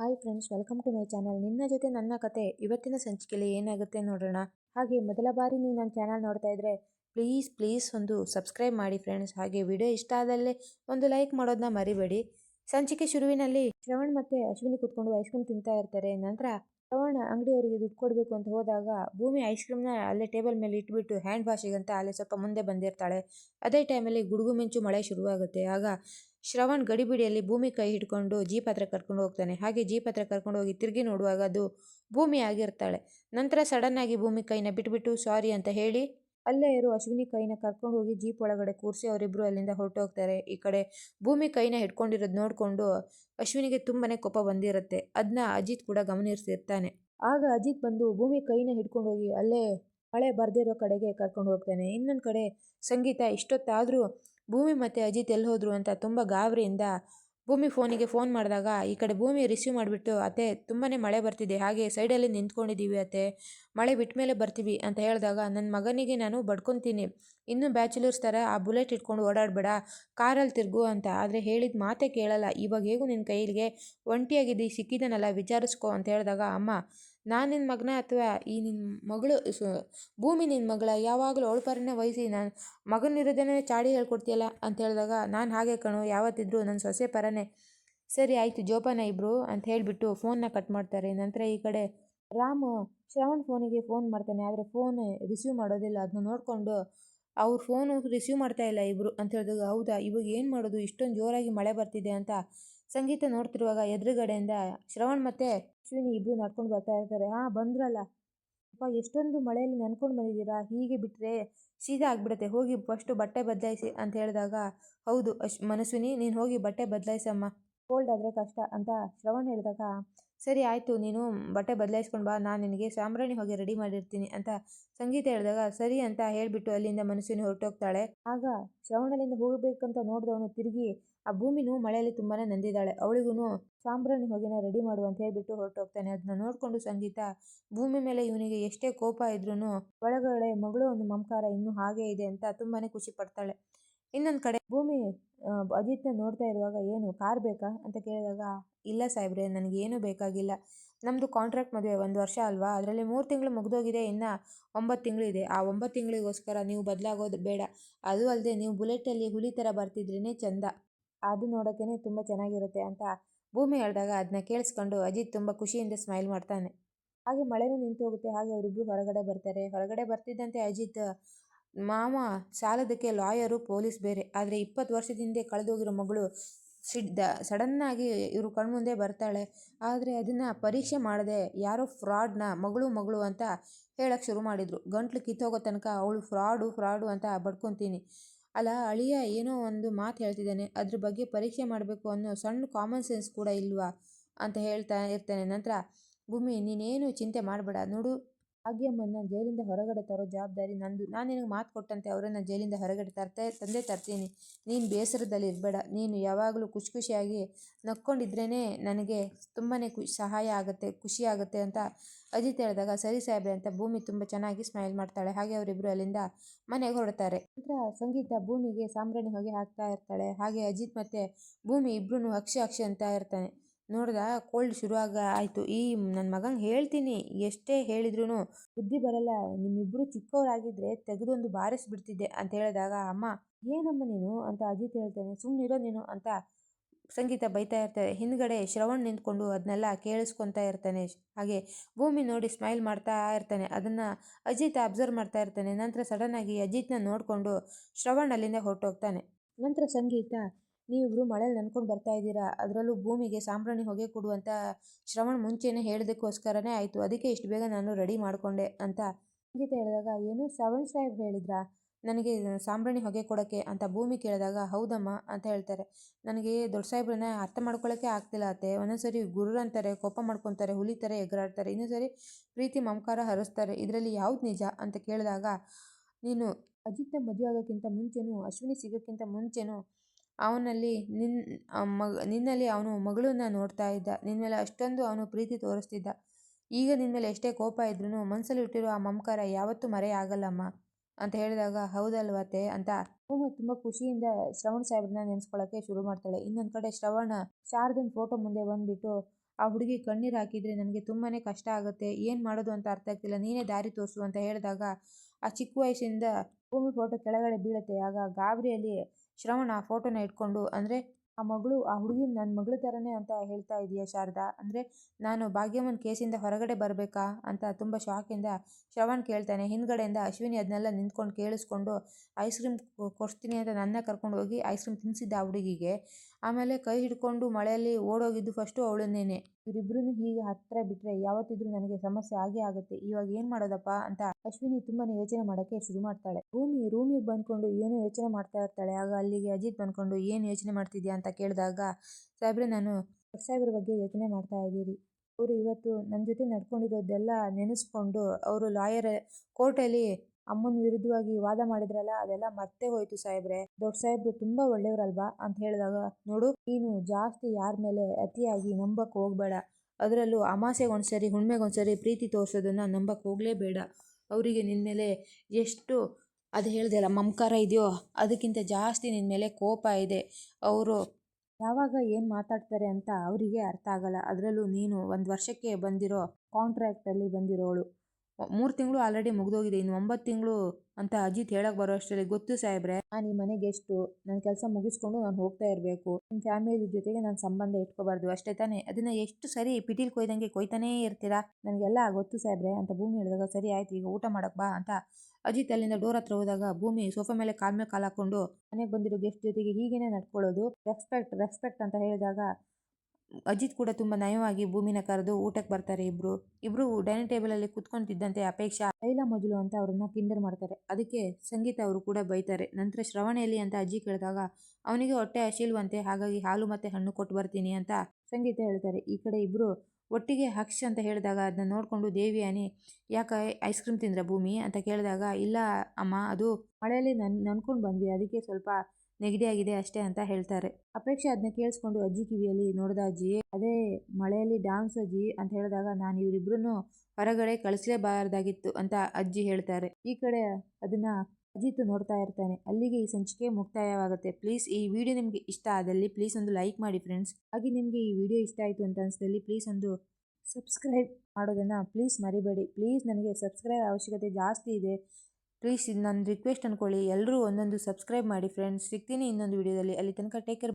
Hi friends welcome to my channel ನಿನ್ನ ಜೊತೆ ನನ್ನ ಕತೆ ಇವತ್ತಿನ ಸಂಚಿಕೆಯಲ್ಲಿ ಏನಾಗುತ್ತೆ ನೋಡೋಣ. ಹಾಗೆ ಮೊದಲ ಬಾರಿ ನೀವು ನನ್ನ ಚಾನಲ್ ನೋಡ್ತಾ ಇದ್ರೆ ಪ್ಲೀಸ್ ಪ್ಲೀಸ್ ಒಂದು ಸಬ್ಸ್ಕ್ರೈಬ್ ಮಾಡಿ ಫ್ರೆಂಡ್ಸ್ ಹಾಗೆ ವಿಡಿಯೋ ಇಷ್ಟ ಆದಲ್ಲೇ ಒಂದು ಲೈಕ್ ಮಾಡೋದನ್ನ ಮರಿಬೇಡಿ. ಸಂಚಿಕೆ ಶುರುವಿನಲ್ಲಿ ಶ್ರವಣ್ ಮತ್ತೆ ಅಶ್ವಿನಿ ಕುತ್ಕೊಂಡು ಐಸ್ ಕ್ರೀಮ್ ತಿಂತಾ ಇರ್ತಾರೆ. ನಂತರ ಶ್ರವಣ್ ಅಂಗಡಿಯವರಿಗೆ ದುಡ್ಡು ಕೊಡಬೇಕು ಅಂತ ಹೋದಾಗ ಭೂಮಿ ಐಸ್ ಕ್ರೀಮ್ನ ಅಲ್ಲೇ ಟೇಬಲ್ ಮೇಲೆ ಇಟ್ಬಿಟ್ಟು ಹ್ಯಾಂಡ್ ವಾಶಿಗಂತ ಅಲ್ಲೇ ಸ್ವಲ್ಪ ಮುಂದೆ ಬಂದಿರ್ತಾಳೆ. ಅದೇ ಟೈಮಲ್ಲಿ ಗುಡುಗು ಮಿಂಚು ಮಳೆ ಶುರುವಾಗುತ್ತೆ. ಆಗ ಶ್ರವಣ್ ಗಡಿಬಿಡಿಯಲ್ಲಿ ಭೂಮಿ ಕೈ ಹಿಡ್ಕೊಂಡು ಜೀಪ್ ಹತ್ರ ಕರ್ಕೊಂಡು ಹೋಗ್ತಾನೆ. ಹಾಗೆ ಜೀಪ್ ಹತ್ರ ಕರ್ಕೊಂಡು ಹೋಗಿ ತಿರುಗಿ ನೋಡುವಾಗ ಅದು ಭೂಮಿ ಆಗಿರ್ತಾಳೆ. ನಂತರ ಸಡನ್ ಆಗಿ ಭೂಮಿ ಕೈನ ಬಿಟ್ಬಿಟ್ಟು, ಸಾರಿ ಅಂತ ಹೇಳಿ ಅಲ್ಲೇ ಇರೋ, ಅಶ್ವಿನಿ ಕೈನ ಕರ್ಕೊಂಡು ಹೋಗಿ ಜೀಪ್ ಒಳಗಡೆ ಕೂರಿಸಿ ಅವರಿಬ್ಬರು ಅಲ್ಲಿಂದ ಹೊರಟೋಗ್ತಾರೆ. ಈ ಕಡೆ ಭೂಮಿ ಕೈನ ಹಿಡ್ಕೊಂಡಿರೋದು ನೋಡಿಕೊಂಡು ಅಶ್ವಿನಿಗೆ ತುಂಬಾನೇ ಕೋಪ ಬಂದಿರುತ್ತೆ. ಅದನ್ನ ಅಜಿತ್ ಕೂಡ ಗಮನಿಸಿರ್ತಾನೆ ಆಗ ಅಜಿತ್ ಬಂದು ಭೂಮಿ ಕೈನ ಹಿಡ್ಕೊಂಡು ಹೋಗಿ ಅಲ್ಲೇ ಹಳೆ ಬರ್ದಿರೋ ಕಡೆಗೆ ಕರ್ಕೊಂಡು ಹೋಗ್ತಾನೆ. ಇನ್ನೊಂದು ಕಡೆ ಸಂಗೀತ, ಇಷ್ಟೊತ್ತಾದರೂ ಭೂಮಿ ಮತ್ತು ಅಜಿತ್ ಎಲ್ಲಿ ಹೋದರು ಅಂತ ತುಂಬ ಗಾಬರಿಯಿಂದ ಭೂಮಿ ಫೋನಿಗೆ ಫೋನ್ ಮಾಡಿದಾಗ ಈ ಕಡೆ ಭೂಮಿ ರಿಸೀವ್ ಮಾಡಿಬಿಟ್ಟು, ಅತ್ತೆ ತುಂಬಾ ಮಳೆ ಬರ್ತಿದೆ. ಹಾಗೆ ಸೈಡಲ್ಲಿ ನಿಂತ್ಕೊಂಡಿದ್ದೀವಿ ಅತ್ತೆ. ಮಳೆ ಬಿಟ್ಟ ಮೇಲೆ ಬರ್ತೀವಿ ಅಂತ ಹೇಳಿದಾಗ ನನ್ನ ಮಗನಿಗೆ ನಾನು ಬಡ್ಕೊತೀನಿ. ಇನ್ನೂ ಬ್ಯಾಚುಲರ್ಸ್ ಥರ ಆ ಬುಲೆಟ್ ಇಟ್ಕೊಂಡು ಓಡಾಡಬೇಡ. ಕಾರಲ್ಲಿ ತಿರುಗು ಅಂತ. ಆದರೆ ಹೇಳಿದ ಮಾತೇ ಕೇಳಲ್ಲ. ಇವಾಗ ಹೇಗೂ ನಿನ್ನ ಕೈಲಿಗೆ ಒಂಟಿಯಾಗಿದ್ದು ಸಿಕ್ಕಿದ್ದಾನಲ್ಲ ವಿಚಾರಿಸ್ಕೊ ಅಂತ ಹೇಳಿದಾಗ, ಅಮ್ಮ ನಾನು ನಿನ್ನ ಮಗನ ಅಥವಾ ಈ ನಿನ್ನ ಮಗಳು ಭೂಮಿ ನಿನ್ನ ಮಗಳ, ಯಾವಾಗಲೂ ಅವಳ ಪರನೇ ವಹಿಸಿ ನಾನು ಮಗನಿರೋದೇನೆ ಚಾಡಿ ಹೇಳ್ಕೊಡ್ತೀಯಲ್ಲ ಅಂತ ಹೇಳಿದಾಗ ನಾನು ಹಾಗೆ ಕಣು, ಯಾವತ್ತಿದ್ರು ನನ್ನ ಸೊಸೆ ಪರನೇ. ಸರಿ ಆಯಿತು ಜೋಪಾನ ಇಬ್ಬರು ಅಂತ ಹೇಳಿಬಿಟ್ಟು ಫೋನ್ನ ಕಟ್ ಮಾಡ್ತಾರೆ. ನಂತರ ಈ ಕಡೆ ರಾಮು ಶ್ರವಣ್ ಫೋನಿಗೆ ಫೋನ್ ಮಾಡ್ತಾನೆ. ಆದರೆ ಫೋನ್ ರಿಸೀವ್ ಮಾಡೋದಿಲ್ಲ. ಅದನ್ನ ನೋಡಿಕೊಂಡು ಅವ್ರ ಫೋನು ರಿಸೀವ್ ಮಾಡ್ತಾ ಇಲ್ಲ ಇಬ್ಬರು ಅಂತ ಹೇಳಿದಾಗ, ಹೌದಾ, ಇವಾಗ ಏನು ಮಾಡೋದು? ಇಷ್ಟೊಂದು ಜೋರಾಗಿ ಮಳೆ ಬರ್ತಿದೆ ಅಂತ ಸಂಗೀತ ನೋಡ್ತಿರುವಾಗ ಎದುರುಗಡೆಯಿಂದ ಶ್ರವಣ್ ಮತ್ತೆ ಅಶ್ವಿನಿ ಇಬ್ಬರು ನಡ್ಕೊಂಡು ಬರ್ತಾ ಇರ್ತಾರೆ. ಹಾಂ, ಬಂದ್ರಲ್ಲ. ಅಪ್ಪ, ಎಷ್ಟೊಂದು ಮಳೆಯಲ್ಲಿ ನೆನ್ಕೊಂಡು ಬಂದಿದ್ದೀರಾ? ಹೀಗೆ ಬಿಟ್ಟರೆ ಸೀದಾ ಆಗಿಬಿಡುತ್ತೆ. ಹೋಗಿ ಫಸ್ಟು ಬಟ್ಟೆ ಬದಲಾಯಿಸಿ ಅಂತ ಹೇಳಿದಾಗ, ಹೌದು ಅಶ್, ಮನಸ್ವಿನಿ, ನೀನು ಹೋಗಿ ಬಟ್ಟೆ ಬದಲಾಯಿಸಮ್ಮ. ಕೋಲ್ಡ್ ಆದರೆ ಕಷ್ಟ ಅಂತ ಶ್ರವಣ್ ಹೇಳಿದಾಗ ಸರಿ ಆಯಿತು, ನೀನು ಬಟ್ಟೆ ಬದಲಾಯಿಸ್ಕೊಂಡು ಬಾ, ನಾನು ನಿನಗೆ ಸಾಂಬ್ರಾಣಿ ಹೋಗಿ ರೆಡಿ ಮಾಡಿರ್ತೀನಿ ಅಂತ ಸಂಗೀತ ಹೇಳಿದಾಗ ಸರಿ ಅಂತ ಹೇಳಿಬಿಟ್ಟು ಅಲ್ಲಿಂದ ಮನಸ್ಸಿನ ಹೊರಟೋಗ್ತಾಳೆ. ಆಗ ಶ್ರವಣಲಿಂದ ಹೋಗಬೇಕಂತ ನೋಡಿದವನು ತಿರುಗಿ ಆ ಭೂಮಿನೂ ಮಳೆಯಲ್ಲಿ ತುಂಬಾ ನಂದಿದ್ದಾಳೆ. ಅವಳಿಗೂ ಸಾಂಬ್ರಾಣಿ ಹೊಗೆನ ರೆಡಿ ಮಾಡು ಅಂತ ಹೇಳಿಬಿಟ್ಟು ಹೊರಟೋಗ್ತಾನೆ. ಅದನ್ನ ನೋಡಿಕೊಂಡು ಸಂಗೀತ ಭೂಮಿ ಮೇಲೆ ಇವನಿಗೆ ಎಷ್ಟೇ ಕೋಪ ಇದ್ರೂ ಒಳಗಡೆ ಮಗಳು ಒಂದು ಮಮಕಾರ ಇನ್ನೂ ಹಾಗೆ ಇದೆ ಅಂತ ತುಂಬಾ ಖುಷಿ ಪಡ್ತಾಳೆ. ಇನ್ನೊಂದು ಕಡೆ ಭೂಮಿ ಅಜಿತ್ನ ನೋಡ್ತಾ ಇರುವಾಗ ಏನು, ಕಾರ್ ಬೇಕಾ? ಅಂತ ಕೇಳಿದಾಗ, ಇಲ್ಲ ಸಾಹೇಬ್ರೆ ನನಗೇನು ಬೇಕಾಗಿಲ್ಲ. ನಮ್ಮದು ಕಾಂಟ್ರಾಕ್ಟ್ ಮದುವೆ ಒಂದು ವರ್ಷ ಅಲ್ವಾ? ಅದರಲ್ಲಿ ಮೂರು ತಿಂಗಳು ಮುಗಿದೋಗಿದೆ, ಇನ್ನು ಒಂಬತ್ತು ತಿಂಗಳು ಇದೆ. ಆ ಒಂಬತ್ತು ತಿಂಗಳಿಗೋಸ್ಕರ ನೀವು ಬದಲಾಗೋದು ಬೇಡ. ಅದು ಅಲ್ಲದೆ ನೀವು ಬುಲೆಟಲ್ಲಿ ಹುಲಿ ಥರ ಬರ್ತಿದ್ರೇ ಚಂದ. ಅದು ನೋಡೋಕ್ಕೇ ತುಂಬ ಚೆನ್ನಾಗಿರುತ್ತೆ ಅಂತ ಭೂಮಿ ಹೇಳಿದಾಗ ಅದನ್ನ ಕೇಳಿಸ್ಕೊಂಡು ಅಜಿತ್ ತುಂಬ ಖುಷಿಯಿಂದ ಸ್ಮೈಲ್ ಮಾಡ್ತಾನೆ. ಹಾಗೆ ಮಳೆನೂ ನಿಂತು ಹೋಗುತ್ತೆ ಹಾಗೆ ಅವರಿಬ್ಬರು ಹೊರಗಡೆ ಬರ್ತಾರೆ. ಹೊರಗಡೆ ಬರ್ತಿದ್ದಂತೆ ಅಜಿತ್ ಮಾಮ ಸಾಲದಕ್ಕೆ ಲಾಯರು ಪೊಲೀಸ್ ಬೇರೆ. ಆದರೆ ಇಪ್ಪತ್ತು ವರ್ಷದ ಕಳೆದೋಗಿರೋ ಮಗಳು ಸಿಡ್ದ ಸಡನ್ನಾಗಿ ಇವರು ಕಣ್ಮುಂದೆ ಬರ್ತಾಳೆ. ಆದರೆ ಅದನ್ನು ಪರೀಕ್ಷೆ ಮಾಡದೆ ಯಾರೋ ಫ್ರಾಡ್ನ ಮಗಳು ಮಗಳು ಅಂತ ಹೇಳಕ್ಕೆ ಶುರು ಮಾಡಿದರು. ಗಂಟ್ಲು ಕಿತ್ತೋಗೋ ತನಕ ಅವಳು ಫ್ರಾಡು ಫ್ರಾಡು ಅಂತ ಬಡ್ಕೊತೀನಿ. ಅಲ್ಲ, ಅಳಿಯ ಏನೋ ಒಂದು ಮಾತು ಹೇಳ್ತಿದ್ದಾನೆ. ಅದ್ರ ಬಗ್ಗೆ ಪರೀಕ್ಷೆ ಮಾಡಬೇಕು ಅನ್ನೋ ಸಣ್ಣ ಕಾಮನ್ ಸೆನ್ಸ್ ಕೂಡ ಇಲ್ವಾ? ಅಂತ ಹೇಳ್ತಾ ಇರ್ತೇನೆ. ನಂತರ, ಭೂಮಿ, ನೀನೇನು ಚಿಂತೆ ಮಾಡಬೇಡ. ನೋಡು ಭಾಗ್ಯಮ್ಮನ್ನ ಜೈಲಿಂದ ಹೊರಗಡೆ ತರೋ ಜವಾಬ್ದಾರಿ ನಂದು. ನಾನು ನಿನಗೆ ಮಾತು ಕೊಟ್ಟಂತೆ, ಅವರನ್ನು ಜೈಲಿಂದ ಹೊರಗಡೆ ತರ್ತಾ, ತಂದೆ ತರ್ತೀನಿ. ನೀನು ಬೇಸರದಲ್ಲಿ ಇರಬೇಡ. ನೀನು ಯಾವಾಗಲೂ ಖುಷಿ ಖುಷಿಯಾಗಿ ನಕ್ಕೊಂಡಿದ್ರೇ ನನಗೆ ತುಂಬಾ ಖುಷಿ ಸಹಾಯ ಆಗುತ್ತೆ, ಖುಷಿ ಆಗುತ್ತೆ ಅಂತ ಅಜಿತ್ ಹೇಳಿದಾಗ, ಸರಿ ಸಾಹೇಬ್ರೆ ಅಂತ ಭೂಮಿ ತುಂಬ ಚೆನ್ನಾಗಿ ಸ್ಮೈಲ್ ಮಾಡ್ತಾಳೆ. ಹಾಗೆ ಅವರಿಬ್ಬರು ಅಲ್ಲಿಂದ ಮನೆಗೆ ಹೊರಡ್ತಾರೆ. ನಂತರ ಸಂಗೀತ ಭೂಮಿಗೆ ಸಾಂಬ್ರಾಣಿ ಹೊಗೆ ಹಾಕ್ತಾ ಇರ್ತಾಳೆ. ಹಾಗೆ ಅಜಿತ್ ಮತ್ತು ಭೂಮಿ ಇಬ್ಬರೂ ಅಕ್ಷಿ ಅಕ್ಷಿ ಅಂತ ಇರ್ತಾನೆ. ನೋಡ್ದ ಕೋಲ್ಡ್ ಶುರುವಾಗ ಆಯಿತು. ಈ ನನ್ನ ಮಗಂಗೆ ಹೇಳ್ತೀನಿ. ಎಷ್ಟೇ ಹೇಳಿದ್ರು ಬುದ್ಧಿ ಬರಲ್ಲ. ನಿಮ್ಮಿಬ್ಬರು ಚಿಕ್ಕವರಾಗಿದ್ದರೆ ತೆಗೆದೊಂದು ಬಾರಿಸ್ಬಿಡ್ತಿದ್ದೆ ಅಂತ ಹೇಳಿದಾಗ, ಅಮ್ಮ, ಏನಮ್ಮ ನೀನು? ಅಂತ ಅಜಿತ್ ಹೇಳ್ತಾನೆ. ಸುಮ್ಮನಿರೋ ನೀನು ಅಂತ ಸಂಗೀತ ಬೈತಾ ಇರ್ತಾರೆ. ಹಿಂದ್ಗಡೆ ಶ್ರವಣ್ ನಿಂತ್ಕೊಂಡು ಅದನ್ನೆಲ್ಲ ಕೇಳಿಸ್ಕೊತಾ ಇರ್ತಾನೆ. ಹಾಗೆ ಭೂಮಿ ನೋಡಿ ಸ್ಮೈಲ್ ಮಾಡ್ತಾ ಇರ್ತಾನೆ. ಅದನ್ನು ಅಜಿತ್ ಅಬ್ಸರ್ವ್ ಮಾಡ್ತಾ ಇರ್ತಾನೆ. ನಂತರ ಸಡನ್ನಾಗಿ ಅಜಿತ್ನ ನೋಡಿಕೊಂಡು ಶ್ರವಣ್ ಅಲ್ಲಿಂದ ಹೊರಟೋಗ್ತಾನೆ. ನಂತರ ಸಂಗೀತ ನೀವಿಬ್ರು ಮಳೇಲಿ ನೆನ್ಕೊಂಡು ಬರ್ತಾ ಇದ್ದೀರಾ? ಅದರಲ್ಲೂ ಭೂಮಿಗೆ ಸಾಂಬ್ರಾಣಿ ಹೊಗೆ ಕೊಡುವಂತ ಶ್ರವಣ ಮುಂಚೆನೇ ಹೇಳೋದಕ್ಕೋಸ್ಕರನೇ ಆಯಿತು. ಅದಕ್ಕೆ ಇಷ್ಟು ಬೇಗ ನಾನು ರೆಡಿ ಮಾಡಿಕೊಂಡೆ ಅಂತ ಸಂಗೀತ ಹೇಳಿದಾಗ, ಏನು ಶ್ರವಣ್ ಸಾಹೇಬ್ ಹೇಳಿದ್ರಾ? ನನಗೆ ಸಾಂಬ್ರಾಣಿ ಹೊಗೆ ಕೊಡೋಕ್ಕೆ ಅಂತ ಭೂಮಿ ಕೇಳಿದಾಗ, ಹೌದಮ್ಮ ಅಂತ ಹೇಳ್ತಾರೆ. ನನಗೆ ದೊಡ್ಡ ಸಾಹೇಬ್ರನ್ನ ಅರ್ಥ ಮಾಡ್ಕೊಳ್ಳೋಕ್ಕೆ ಆಗ್ತಿಲ್ಲ ಅತ್ತೆ. ಒಂದೊಂದ್ಸರಿ ಗುರು ಅಂತಾರೆ, ಕೋಪ ಮಾಡ್ಕೊತಾರೆ ಹುಲಿ ಥರ ಎಗರಾಡ್ತಾರೆ. ಇನ್ನೊಂದ್ಸರಿ ಪ್ರೀತಿ ಮಮಕಾರ ಹರಿಸ್ತಾರೆ. ಇದರಲ್ಲಿ ಯಾವ್ದು ನಿಜ ಅಂತ ಕೇಳಿದಾಗ, ನೀನು ಅಜಿತ್ನ ಮದುವೆ ಆಗೋಕ್ಕಿಂತ ಮುಂಚೆನೂ, ಅಶ್ವಿನಿ ಸಿಗೋಕ್ಕಿಂತ ಮುಂಚೆನೂ ಅವನಲ್ಲಿ ನಿನ್ನ ಮಗ, ನಿನ್ನಲ್ಲಿ ಅವನು ಮಗಳನ್ನ ನೋಡ್ತಾ ಇದ್ದ. ನಿನ್ನ ಮೇಲೆ ಅಷ್ಟೊಂದು ಅವನು ಪ್ರೀತಿ ತೋರಿಸ್ತಿದ್ದ. ಈಗ ನಿನ್ನ ಮೇಲೆ ಎಷ್ಟೇ ಕೋಪ ಇದ್ರೂ ಮನಸ್ಸಲ್ಲಿ ಇಟ್ಟಿರೋ ಆ ಮಮಕಾರ ಯಾವತ್ತೂ ಮರೆಯಾಗಲ್ಲಮ್ಮ ಅಂತ ಹೇಳಿದಾಗ ಹೌದಲ್ವತ್ತೆ ಅಂತ ಭೂಮಿ ತುಂಬ ಖುಷಿಯಿಂದ ಶ್ರವಣ್ ಸಾಹೇಬ್ರನ್ನ ನೆನೆಸ್ಕೊಳ್ಳೋಕ್ಕೆ ಶುರು ಮಾಡ್ತಾಳೆ. ಇನ್ನೊಂದು ಕಡೆ ಶ್ರವಣ ಶಾರದನ್ ಫೋಟೋ ಮುಂದೆ ಬಂದ್ಬಿಟ್ಟು, ಆ ಹುಡುಗಿ ಕಣ್ಣೀರು ಹಾಕಿದರೆ ನನಗೆ ತುಂಬಾ ಕಷ್ಟ ಆಗುತ್ತೆ, ಏನು ಮಾಡೋದು ಅಂತ ಅರ್ಥ ಆಗ್ತಿಲ್ಲ, ನೀನೇ ದಾರಿ ತೋರಿಸು ಅಂತ ಹೇಳಿದಾಗ, ಆ ಚಿಕ್ಕ ವಯಸ್ಸಿಂದ ಭೂಮಿ ಫೋಟೋ ಕೆಳಗಡೆ ಬೀಳುತ್ತೆ. ಆಗ ಗಾಬರಿಯಲ್ಲಿ ಶ್ರವಣ ಆ ಫೋಟೋನ ಇಟ್ಕೊಂಡು, ಅಂದರೆ ಆ ಮಗಳು, ಆ ಹುಡುಗಿ ನನ್ನ ಮಗಳ ಥರನೇ ಅಂತ ಹೇಳ್ತಾ ಇದೆಯಾ ಶಾರದಾ? ಅಂದರೆ ನಾನು ಭಾಗ್ಯಮ್ಮನ ಕೇಸಿಂದ ಹೊರಗಡೆ ಬರಬೇಕಾ ಅಂತ ತುಂಬ ಶಾಕಿಂದ ಶ್ರವಣ್ ಕೇಳ್ತಾನೆ. ಹಿಂದ್ಗಡೆಯಿಂದ ಅಶ್ವಿನಿ ಅದನ್ನೆಲ್ಲ ನಿಂತ್ಕೊಂಡು ಕೇಳಿಸ್ಕೊಂಡು, ಐಸ್ ಕ್ರೀಮ್ ಕೊಡ್ತೀನಿ ಅಂತ ನನ್ನ ಕರ್ಕೊಂಡು ಹೋಗಿ ಐಸ್ ಕ್ರೀಮ್ ತಿನ್ನಿಸಿದ್ದ ಆ ಹುಡುಗಿಗೆ. ಆಮೇಲೆ ಕೈ ಹಿಡ್ಕೊಂಡು ಮಳೆಯಲ್ಲಿ ಓಡೋಗಿದ್ದು ಫಸ್ಟು ಅವಳನ್ನೇನೆ. ಇವರಿಬ್ರು ಹೀಗೆ ಹತ್ತಿರ ಬಿಟ್ಟರೆ ಯಾವತ್ತಿದ್ರೂ ನನಗೆ ಸಮಸ್ಯೆ ಆಗೇ ಆಗುತ್ತೆ. ಇವಾಗ ಏನು ಮಾಡೋದಪ್ಪ ಅಂತ ಅಶ್ವಿನಿ ತುಂಬಾನೇ ಯೋಚನೆ ಮಾಡೋಕ್ಕೆ ಶುರು ಮಾಡ್ತಾಳೆ. ಭೂಮಿ, ರೂಮಿಗೆ ಬಂದ್ಕೊಂಡು ಏನೋ ಯೋಚನೆ ಮಾಡ್ತಾ ಇರ್ತಾಳೆ. ಆಗ ಅಲ್ಲಿಗೆ ಅಜಿತ್ ಬಂದ್ಕೊಂಡು ಏನು ಯೋಚನೆ ಮಾಡ್ತಿದ್ಯಾ ಅಂತ ಕೇಳಿದಾಗ, ಸಾಹೇಬ್ರೆ, ನಾನು ಸಾಹೇಬ್ರ ಬಗ್ಗೆ ಯೋಚನೆ ಮಾಡ್ತಾ ಇದ್ದೀರಿ. ಅವರು ಇವತ್ತು ನನ್ನ ಜೊತೆ ನಡ್ಕೊಂಡಿರೋದೆಲ್ಲ ನೆನೆಸ್ಕೊಂಡು ಅವರು ಲಾಯರ್ ಕೋರ್ಟಲ್ಲಿ ಅಮ್ಮನ ವಿರುದ್ಧವಾಗಿ ವಾದ ಮಾಡಿದ್ರಲ್ಲ, ಅದೆಲ್ಲ ಮತ್ತೆ ಹೋಯ್ತು ಸಾಹೇಬ್ರೆ. ದೊಡ್ಡ ಸಾಹೇಬ್ರು ತುಂಬಾ ಒಳ್ಳೆಯವರಲ್ವಾ ಅಂತ ಹೇಳಿದಾಗ, ನೋಡು, ನೀನು ಜಾಸ್ತಿ ಯಾರ ಮೇಲೆ ಅತಿಯಾಗಿ ನಂಬಕ್ ಹೋಗ್ಬೇಡ. ಅದರಲ್ಲೂ ಅಮಾಸೆಗೊಂದ್ಸರಿ, ಹುಣ್ಮೆಗೊಂದ್ಸರಿ ಪ್ರೀತಿ ತೋರಿಸೋದನ್ನ ನಂಬಕ್ ಹೋಗಲೇಬೇಡ. ಅವರಿಗೆ ನಿನ್ನ ಮೇಲೆ ಎಷ್ಟು, ಅದು ಹೇಳ್ದಲ್ಲ ಮಮಕಾರ ಇದೆಯೋ, ಅದಕ್ಕಿಂತ ಜಾಸ್ತಿ ನಿನ್ನ ಮೇಲೆ ಕೋಪ ಇದೆ. ಅವರು ಯಾವಾಗ ಏನು ಮಾತಾಡ್ತಾರೆ ಅಂತ ಅವರಿಗೆ ಅರ್ಥ ಆಗಲ್ಲ. ಅದರಲ್ಲೂ ನೀನು ಒಂದು ವರ್ಷಕ್ಕೆ ಬಂದಿರೋ ಕಾಂಟ್ರಾಕ್ಟಲ್ಲಿ ಬಂದಿರೋಳು. ಮೂರು ತಿಂಗಳು ಆಲ್ರೆಡಿ ಮುಗಿದೋಗಿದೆ. ಇನ್ನು ಒಂಬತ್ತು ತಿಂಗಳು ಅಂತ ಅಜಿತ್ ಹೇಳಕ್ ಬರೋ ಅಷ್ಟರಲ್ಲಿ ಗೊತ್ತು ಸಾಹೇಬ್ರೆ, ನಾನು ಈ ಮನೆಗೆ ಎಷ್ಟು? ನನ್ನ ಕೆಲಸ ಮುಗಿಸ್ಕೊಂಡು ನಾನು ಹೋಗ್ತಾ ಇರಬೇಕು. ನಿಮ್ಮ ಫ್ಯಾಮಿಲಿ ಜೊತೆಗೆ ನಾನು ಸಂಬಂಧ ಇಟ್ಕೋಬಾರ್ದು. ಅಷ್ಟೇ ತಾನೇ. ಅದನ್ನ ಎಷ್ಟು ಸರಿ ಪಿಟೀಲ್ ಕೊಯ್ದಂಗೆ ಕೊಯ್ತಾನೇ ಇರ್ತೀರಾ? ನನಗೆಲ್ಲ ಗೊತ್ತು ಸಾಹೇಬ್ರೆ. ಅಂತ ಭೂಮಿ ಹೇಳಿದಾಗ, ಸರಿ ಆಯ್ತು, ಈಗ ಊಟ ಮಾಡಕ್ ಬಾ ಅಂತ ಅಜಿತ್ ಅಲ್ಲಿಂದ ಡೋರ್ ಹತ್ರ ಹೋದಾಗ, ಭೂಮಿ ಸೋಫಾ ಮೇಲೆ ಕಾಲ್ ಮೇಲೆ ಕಾಲು ಹಾಕೊಂಡು, ಮನೆಗೆ ಬಂದಿರೋ ಗೆಸ್ಟ್ ಜೊತೆಗೆ ಹೀಗೇನೆ ನಡ್ಕೊಳ್ಳೋದು. ರೆಸ್ಪೆಕ್ಟ್ ರೆಸ್ಪೆಕ್ಟ್ ಅಂತ ಹೇಳಿದಾಗ ಅಜಿತ್ ಕೂಡ ತುಂಬ ನಯವಾಗಿ ಭೂಮಿನ ಕರೆದು ಊಟಕ್ಕೆ ಬರ್ತಾರೆ ಇಬ್ರು. ಇಬ್ರು ಡೈನಿಂಗ್ ಟೇಬಲಲ್ಲಿ ಕುತ್ಕೊಂತಿದ್ದಂತೆ ಅಪೇಕ್ಷಾ, ಲೈಲಾ ಮೊದಲು ಅಂತ ಅವ್ರನ್ನ ಕಿಂಡರ್ ಮಾಡ್ತಾರೆ. ಅದಕ್ಕೆ ಸಂಗೀತ ಅವರು ಕೂಡ ಬೈತಾರೆ. ನಂತರ ಶ್ರವಣೆಯಲ್ಲಿ ಅಂತ ಅಜ್ಜಿ ಕೇಳಿದಾಗ, ಅವನಿಗೆ ಹೊಟ್ಟೆ ಹಸಿಲ್ವಂತೆ, ಹಾಗಾಗಿ ಹಾಲು ಮತ್ತೆ ಹಣ್ಣು ಕೊಟ್ಟು ಬರ್ತೀನಿ ಅಂತ ಸಂಗೀತ ಹೇಳ್ತಾರೆ. ಈ ಕಡೆ ಇಬ್ರು ಒಟ್ಟಿಗೆ ಹಕ್ಷ ಅಂತ ಹೇಳಿದಾಗ ಅದನ್ನ ನೋಡಿಕೊಂಡು, ದೇವಿಯಾನಿ, ಯಾಕೆ ಐಸ್ ಕ್ರೀಮ್ ತಿಂದ್ರ ಭೂಮಿ? ಅಂತ ಕೇಳಿದಾಗ, ಇಲ್ಲ ಅಮ್ಮ, ಅದು ಮಳೆಯಲ್ಲಿ ನನ್, ನನ್ಕೊಂಡು ಬಂದ್ವಿ, ಅದಕ್ಕೆ ಸ್ವಲ್ಪ ನೆಗಡಿ ಆಗಿದೆ ಅಷ್ಟೇ ಅಂತ ಹೇಳ್ತಾರೆ. ಅಪೇಕ್ಷೆ ಅದನ್ನ ಕೇಳಿಸ್ಕೊಂಡು ಅಜ್ಜಿ ಕಿವಿಯಲ್ಲಿ ನೋಡಿದ ಅಜ್ಜಿ, ಅದೇ ಮಳೆಯಲ್ಲಿ ಡಾನ್ಸ್ ಅಜ್ಜಿ ಅಂತ ಹೇಳಿದಾಗ ನಾನು ಇವರಿಬ್ರು ಹೊರಗಡೆ ಕಳಿಸ್ಲೇಬಾರ್ದಾಗಿತ್ತು ಅಂತ ಅಜ್ಜಿ ಹೇಳ್ತಾರೆ. ಈ ಕಡೆ ಅದನ್ನ ಅಜಿತ್ ನೋಡ್ತಾ ಇರ್ತಾನೆ. ಅಲ್ಲಿಗೆ ಈ ಸಂಚಿಕೆ ಮುಕ್ತಾಯವಾಗುತ್ತೆ. ಪ್ಲೀಸ್, ಈ ವಿಡಿಯೋ ನಿಮಗೆ ಇಷ್ಟ ಆದಲ್ಲಿ ಪ್ಲೀಸ್ ಒಂದು ಲೈಕ್ ಮಾಡಿ ಫ್ರೆಂಡ್ಸ್. ಹಾಗೆ ನಿಮಗೆ ಈ ವಿಡಿಯೋ ಇಷ್ಟ ಆಯಿತು ಅಂತ ಅನಿಸಿದಲ್ಲಿ ಪ್ಲೀಸ್ ಒಂದು ಸಬ್ಸ್ಕ್ರೈಬ್ ಮಾಡೋದನ್ನು ಪ್ಲೀಸ್ ಮರಿಬೇಡಿ. ಪ್ಲೀಸ್ ನನಗೆ ಸಬ್ಸ್ಕ್ರೈಬ್ ಅವಶ್ಯಕತೆ ಜಾಸ್ತಿ ಇದೆ. ಪ್ಲೀಸ್ ಇದು ನನ್ನ ರಿಕ್ವೆಸ್ಟ್ ಅಂದ್ಕೊಳ್ಳಿ ಎಲ್ಲರೂ ಒಂದೊಂದು ಸಬ್ಸ್ಕ್ರೈಬ್ ಮಾಡಿ ಫ್ರೆಂಡ್ಸ್ ಸಿಗ್ತೀನಿ ಇನ್ನೊಂದು ವಿಡಿಯೋದಲ್ಲಿ ಅಲ್ಲಿ ತನಕ ಟೇಕ್ ಕೇರ್